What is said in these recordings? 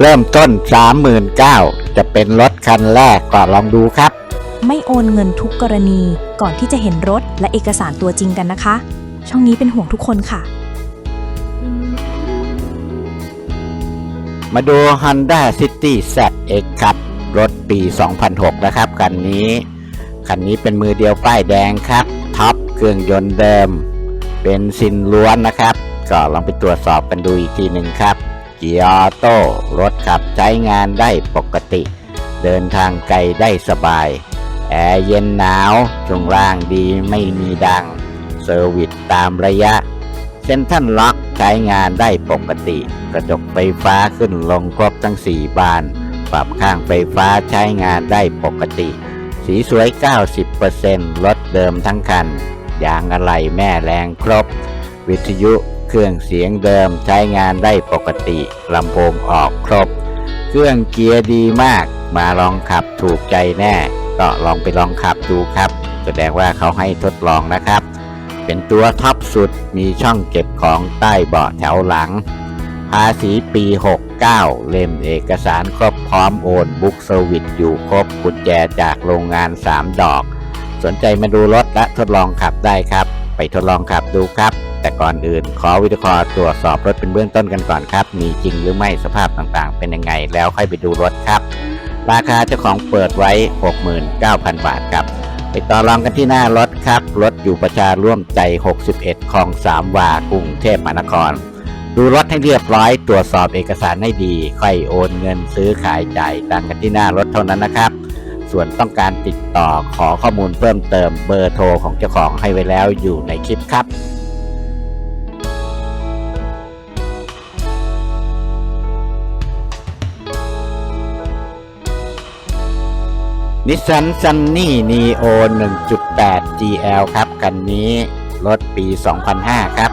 เริ่มต้น 39,000จะเป็นรถคันแรกก็ลองดูครับ ไม่โอนเงินทุกกรณีก่อนที่จะเห็นรถและเอกสารตัวจริงกันนะคะ ช่องนี้เป็นห่วงทุกคนค่ะ มาดู Honda City ZX ครับ รถปี 2006 นะครับคันนี้ คันนี้เป็นมือเดียวป้ายแดงครับ ท็อปเครื่องยนต์เดิม เป็นซินล้วนนะครับ ก็ลองไปตรวจสอบกันดูอีกทีหนึ่งครับ เกียร์ออโต้รถขับใช้งานได้ปกติ เดินทางไกลได้สบาย แอร์เย็นหนาวช่วงล่างดีไม่มีดัง เซอร์วิสตามระยะ เซ็นทรัลล็อกใช้งานได้ปกติ กระจกไฟฟ้าขึ้นลงครบทั้ง 4 บาน ปรับข้างไฟฟ้าใช้งานได้ปกติ สีสวย 90%รถเดิมทั้งคันยางอะไหล่แม่แรงครบ วิทยุ เครื่องเสียงเดิมใช้งานได้ปกติลำโพงออกครบ เครื่องเกียร์ดีมากมาลองขับถูกใจแน่ ก็ลองไปลองขับดูครับ แสดงว่าเขาให้ทดลองนะครับ เป็นตัวท็อปสุดมีช่องเก็บของใต้เบาะแถวหลัง ภาษีปี 69 เล่มเอกสารครบพร้อมโอนบุ๊กเซอร์วิสอยู่ครบกุญแจจากโรงงาน 3 ดอก สนใจมาดูรถและทดลองขับได้ครับ ไปทดลองขับดูครับ แต่ก่อนอื่น ขอวิดีโอตรวจสอบรถเป็นเบื้องต้นกันก่อนครับ มีจริงหรือไม่สภาพต่างๆ เป็นยังไง แล้วค่อยไปดูรถครับ ราคาเจ้าของเปิดไว้ 69,000 บาทครับ ไปต่อรองกันที่หน้ารถครับ รถอยู่ประชาร่วมใจ 61คลองสามวากรุงเทพมหานคร ดูรถให้เรียบร้อย ตรวจสอบเอกสารให้ดี ค่อยโอนเงินซื้อขายจ่ายตังกันที่หน้ารถเท่านั้นนะครับส่วนต้องการติดต่อขอข้อมูลเพิ่มเติมเบอร์โทรของเจ้าของให้ไว้แล้วอยู่ในคลิปครับ นิสสันซันนี่นีโอ1.8 GL ครับ คันนี้รถปี 2005 ครับ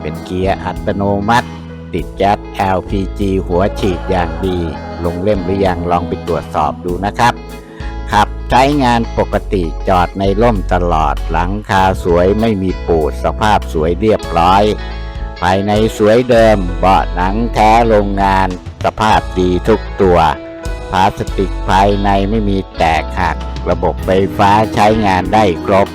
เป็นเกียร์อัตโนมัติ ติดแก๊ส LPG หัวฉีดอย่างดี ลงเล่มหรือยังลองไปตรวจสอบดูนะครับ ขับใช้งานปกติจอดในร่มตลอดหลังคาสวยไม่มีปูดสภาพสวยเรียบร้อย ภายในสวยเดิมเบาะหนังแท้โรงงาน สภาพดีทุกตัวาสติกภายในไม่มีแตกหัก ระบบไฟฟ้าใช้งานได้ครบ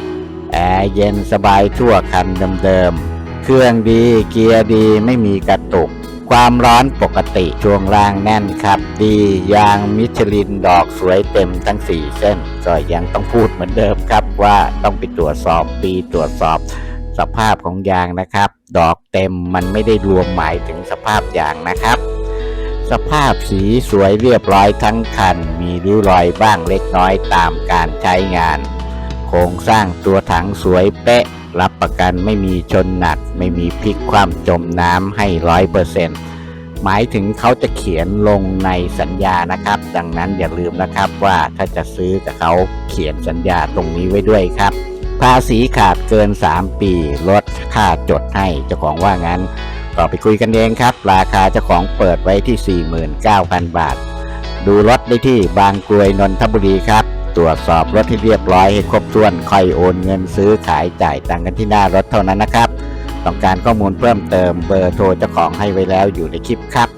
แอร์เย็นสบายทั่วคันเดิมๆ เครื่องดีเกียร์ดีไม่มีกระตุก ความร้อนปกติช่วงล่างแน่นครับ ดียางมิชลินดอกสวยเต็มทั้ง 4 เส้น ก็ยังต้องพูดเหมือนเดิมครับว่าต้องไปตรวจสอบปีตรวจสอบสภาพของยางนะครับ ดอกเต็มมันไม่ได้รวมหมายถึงสภาพยางนะครับ สภาพสีสวยเรียบร้อยทั้งคัน มีริ้วรอยบ้างเล็กน้อยตามการใช้งาน โครงสร้างตัวถังสวยเป๊ะ รับประกันไม่มีชนหนัก ไม่มีพลิกคว่ำจมน้ำให้ร้อยเปอร์เซ็นต์หมายถึงเขาจะเขียนลงในสัญญานะครับ ดังนั้นอย่าลืมนะครับว่าถ้าจะซื้อกับเขาเขียนสัญญาตรงนี้ไว้ด้วยครับ ภาษีขาดเกิน 3 ปีลดค่าจดให้เจ้าของว่างั้น ก็ไปคุยกันเองครับ ราคาเจ้าของเปิดไว้ที่ 49,000 บาท ดูรถได้ที่บางกรวยนนทบุรีครับ ตรวจสอบรถให้เรียบร้อยให้ครบถ้วนค่อยโอนเงินซื้อขายจ่ายตังกันที่หน้ารถเท่านั้นนะครับ ต้องการข้อมูลเพิ่มเติมเบอร์โทรเจ้าของให้ไว้แล้วอยู่ในคลิปครับ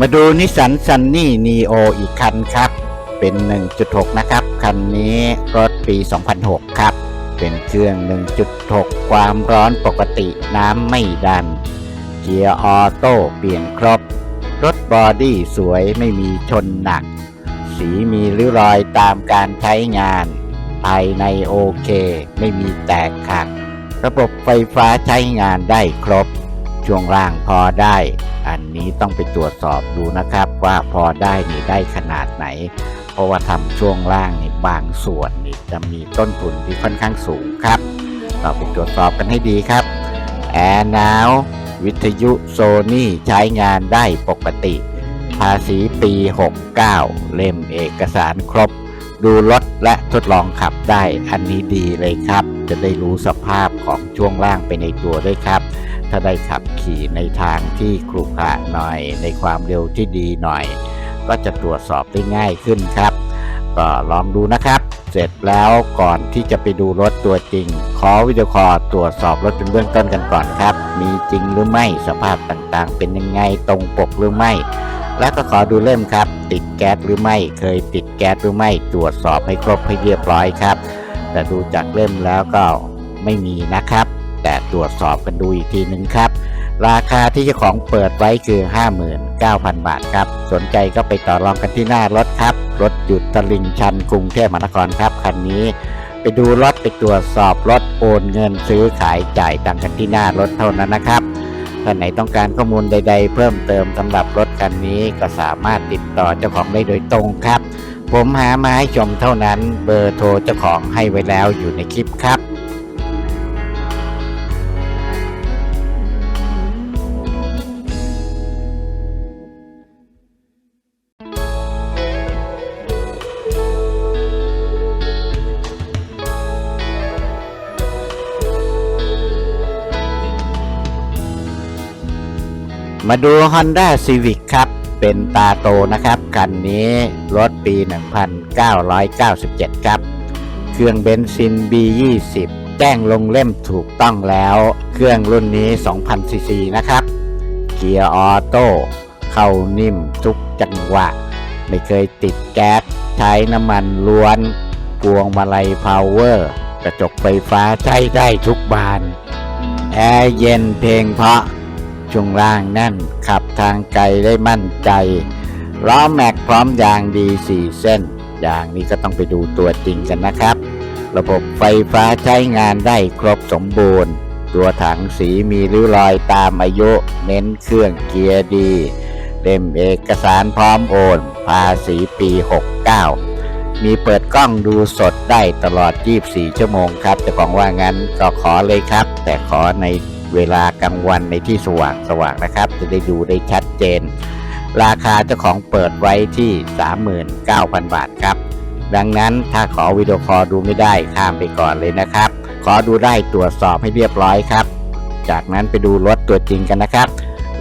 มาดูนิสสันซันนี่นีโออีกคันครับ เป็น 1.6 นะครับ คันนี้รถปี 2006 ครับ เป็นเครื่อง 1.6 ความร้อนปกติน้ำไม่ดัน เกียร์ออโต้เปลี่ยนครบ รถบอดี้สวยไม่มีชนหนัก สีมีริ้วรอยตามการใช้งาน ภายในโอเค ไม่มีแตกหักระบบไฟฟ้าใช้งานได้ครบ ช่วงล่างพอได้อันนี้ต้องไปตรวจสอบดูนะครับว่าพอได้นี่ได้ขนาดไหน ราะว่าทำช่วงล่างนี่บางส่วนนี่จะมีต้นทุนที่ค่อนข้างสูงครับเราไปตรวจสอบกันให้ดีครับแอร์หนาววิทยุโซนี่ใช้งานได้ปกติ ภาษีปี 69 เล่มเอกสารครบ ดูรถและทดลองขับได้อันนี้ดีเลยครับ จะได้รู้สภาพของช่วงล่างไปในตัวด้วยครับ ถ้าได้ขับขี่ในทางที่ครุขระหน่อยในความเร็วที่ดีหน่อย ก็จะตรวจสอบได้ง่ายขึ้นครับ ก็ลองดูนะครับ เสร็จแล้วก่อนที่จะไปดูรถตัวจริง ขอวิดีโอคอลตรวจสอบรถเป็นเบื้องต้นกันก่อนครับ มีจริงหรือไม่สภาพต่างๆ เป็นยังไงตรงปกหรือไม่ และก็ขอดูเล่มครับ ติดแก๊สหรือไม่ เคยติดแก๊สหรือไม่ตรวจสอบให้ครบให้เรียบร้อยครับ แต่ดูจากเล่มแล้วก็ไม่มีนะครับ แต่ตรวจสอบกันดูอีกทีหนึ่งครับ ราคาที่เจ้าของเปิดไว้คือ 59,000 บาทครับ สนใจก็ไปต่อรองกันที่หน้ารถครับ รถหยุดตลิ่งชันกรุงเทพมหานครครับคันนี้ ไปดูรถไปตรวจสอบรถโอนเงินซื้อขายจ่ายตังกันที่หน้ารถเท่านั้นนะครับท่านไหนต้องการข้อมูลใด ๆ เพิ่มเติมสำหรับรถคันนี้ก็สามารถติดต่อเจ้าของได้โดยตรงครับ ผมหามาให้ชมเท่านั้น เบอร์โทรเจ้าของให้ไว้แล้วอยู่ในคลิปครับ มาดู Honda Civic ครับ เป็นตาโตนะครับ คันนี้รถปี 1997 ครับ เครื่องเบนซิน B20 แจ้งลงเล่มถูกต้องแล้ว เครื่องรุ่นนี้2,000ซีซีนะครับ เกียร์ออโต้เข้านิ่มทุกจังหวะ ไม่เคยติดแก๊สใช้น้ำมันล้วนพวงมาลัยพาวเวอร์กระจกไฟฟ้าใช้ได้ทุกบาน แอร์เย็นเพลงเพราะ ช่วงล่างแน่น ขับทางไกลได้มั่นใจล้อแม็กพร้อมยางดี 4 เส้น ยางนี้ก็ต้องไปดูตัวจริงกันนะครับ ระบบไฟฟ้าใช้งานได้ครบสมบูรณ์ ตัวถังสีมีริ้วรอยตามอายุ เน้นเครื่องเกียร์ดีเล่มเอกสารพร้อมโอน ภาษีปี 69 มีเปิดกล้องดูสดได้ตลอด 24 ชั่วโมงครับจ้าของว่างั้นก็ขอเลยครับ แต่ขอใน เวลากลางวันในที่สว่างสว่างนะครับ จะได้ดูได้ชัดเจน ราคาเจ้าของเปิดไว้ที่ 39,000 บาทครับ ดังนั้นถ้าขอวิดีโอคอลดูไม่ได้ข้ามไปก่อนเลยนะครับ ขอดูได้ตรวจสอบให้เรียบร้อยครับ จากนั้นไปดูรถตัวจริงกันนะครับ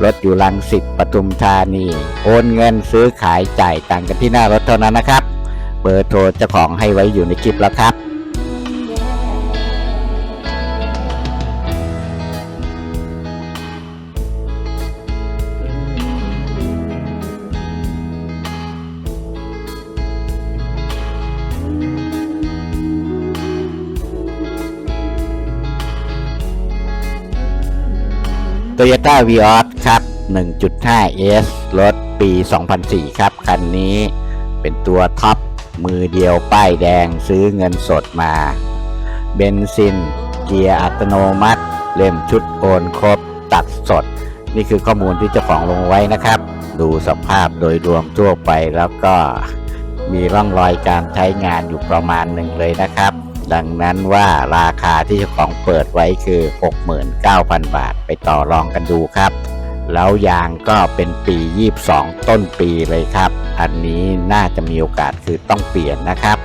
รถอยู่ลังสิตปทุมธานี โอนเงินซื้อขายจ่ายตังกันที่หน้ารถเท่านั้นนะครับ เบอร์โทรเจ้าของให้ไว้อยู่ในคลิปแล้วครับ Toyota v ีออครับ 1.5S รถปี 2004 ครับ คันนี้เป็นตัวท็อปมือเดียวป้ายแดงซื้อเงินสดมา เบนซิน เกียร์อัตโนมัติ เล่มชุดโอนครบตัดสด นี่คือข้อมูลที่เจ้าของลงไว้นะครับ ดูสภาพโดยรวมทั่วไปแล้วก็มีร่องรอยการใช้งานอยู่ประมาณหนึ่งเลยนะครับ ดังนั้นว่าราคาที่เจ้าของเปิดไว้คือ 69,000 บาทไปต่อรองกันดูครับ แล้วยางก็เป็นปี 22 ต้นปีเลยครับ อันนี้น่าจะมีโอกาสคือต้องเปลี่ยนนะครับ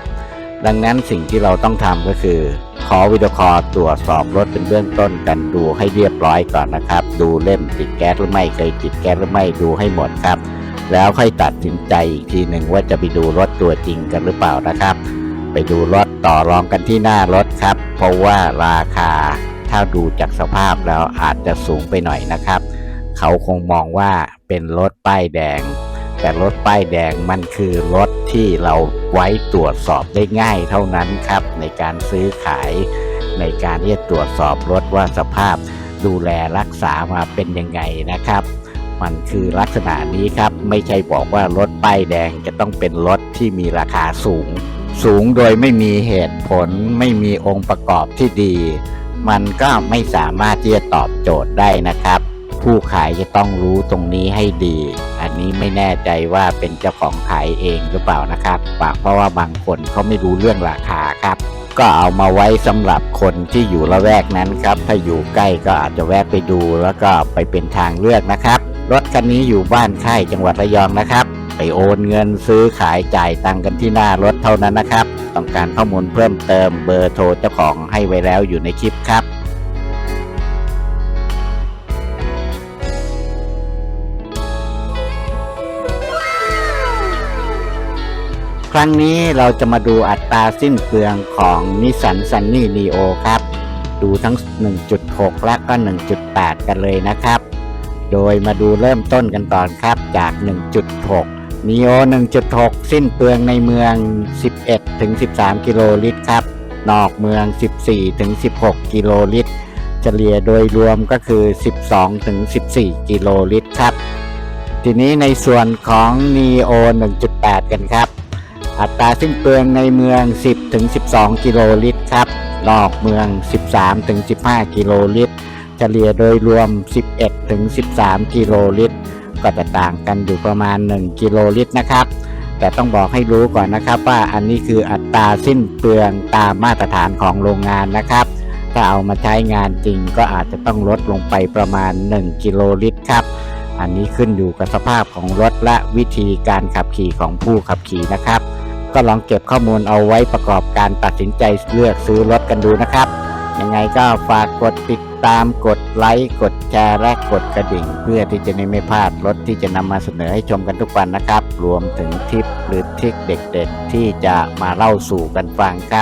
ดังนั้นสิ่งที่เราต้องทำก็คือ ขอวิดีโอคอลตรวจสอบรถเป็นเบื้องต้นกันดูให้เรียบร้อยก่อนนะครับ ดูเล่มติดแก๊สหรือไม่เคยติดแก๊สหรือไม่ดูให้หมดครับแล้วค่อยตัดสินใจอีกทีหนึ่งว่าจะไปดูรถตัวจริงกันหรือเปล่านะครับ ไปดูรถต่อรองกันที่หน้ารถครับ เพราะว่าราคาถ้าดูจากสภาพแล้วอาจจะสูงไปหน่อยนะครับ เขาคงมองว่าเป็นรถป้ายแดง แต่รถป้ายแดงมันคือรถที่เราไว้ตรวจสอบได้ง่ายเท่านั้นครับ ในการซื้อขาย ในการที่จะตรวจสอบรถว่าสภาพดูแลรักษามาเป็นยังไงนะครับมันคือลักษณะนี้ครับ ไม่ใช่บอกว่ารถป้ายแดงจะต้องเป็นรถที่มีราคาสูง สูงโดยไม่มีเหตุผลไม่มีองค์ประกอบที่ดี มันก็ไม่สามารถที่จะตอบโจทย์ได้นะครับ ผู้ขายจะต้องรู้ตรงนี้ให้ดี อันนี้ไม่แน่ใจว่าเป็นเจ้าของขายเองหรือเปล่านะครับปากเพราะว่าบางคนเขาไม่รู้เรื่องราคาครับก็เอามาไว้สำหรับคนที่อยู่ละแวกนั้นครับ ถ้าอยู่ใกล้ก็อาจจะแวะไปดูแล้วก็ไปเป็นทางเลือกนะครับ รถคันนี้อยู่บ้านค่ายจังหวัดระยองนะครับ ไปโอนเงินซื้อขายจ่ายตังกันที่หน้ารถเท่านั้นนะครับ ต้องการข้อมูลเพิ่มเติมเบอร์โทรเจ้าของให้ไว้แล้วอยู่ในคลิปครับคครั้งนี้เราจะมาดูอัตราสิ้นเปลืองของนิสสันซันนี่นีโอครับ ดูทั้ง 1.6 และก็ 1.8 กันเลยนะครับ โดยมาดูเริ่มต้นกันก่อนครับจาก 1.6 นีโอ 1.6 สิ้นเปลืองในเมือง 11ถึง13 กิโลลิตรครับ นอกเมือง 14ถึง16 กิโลลิตร เฉลี่ยโดยรวมก็คือ 12ถึง14 กิโลลิตรครับ ทีนี้ในส่วนของ Neo 1.8 กันครับ อัตราสิ้นเปลืองในเมือง 10ถึง12 กิโลลิตรครับ นอกเมือง 13ถึง15 กิโลลิตร เฉลี่ยโดยรวม 11ถึง13 กิโลลิตร ก็จะต่างกันอยู่ประมาณ 1 กิโลลิตรนะครับ แต่ต้องบอกให้รู้ก่อนนะครับ ว่าอันนี้คืออัตราสิ้นเปลืองตามมาตรฐานของโรงงานนะครับ ถ้าเอามาใช้งานจริงก็อาจจะต้องลดลงไปประมาณ 1 กิโลลิตรครับ อันนี้ขึ้นอยู่กับสภาพของรถและวิธีการขับขี่ของผู้ขับขี่นะครับ ก็ลองเก็บข้อมูลเอาไว้ประกอบการตัดสินใจเลือกซื้อรถกันดูนะครับ ยังไงก็ฝากกดติดตามกดไลค์กดแชร์และกดกระดิ่ง เพื่อที่จะไม่พลาดรถที่จะนำมาเสนอให้ชมกันทุกวันนะครับ รวมถึงทิปหรือทริคเด็กๆ ที่จะมาเล่าสู่กันฟังครับ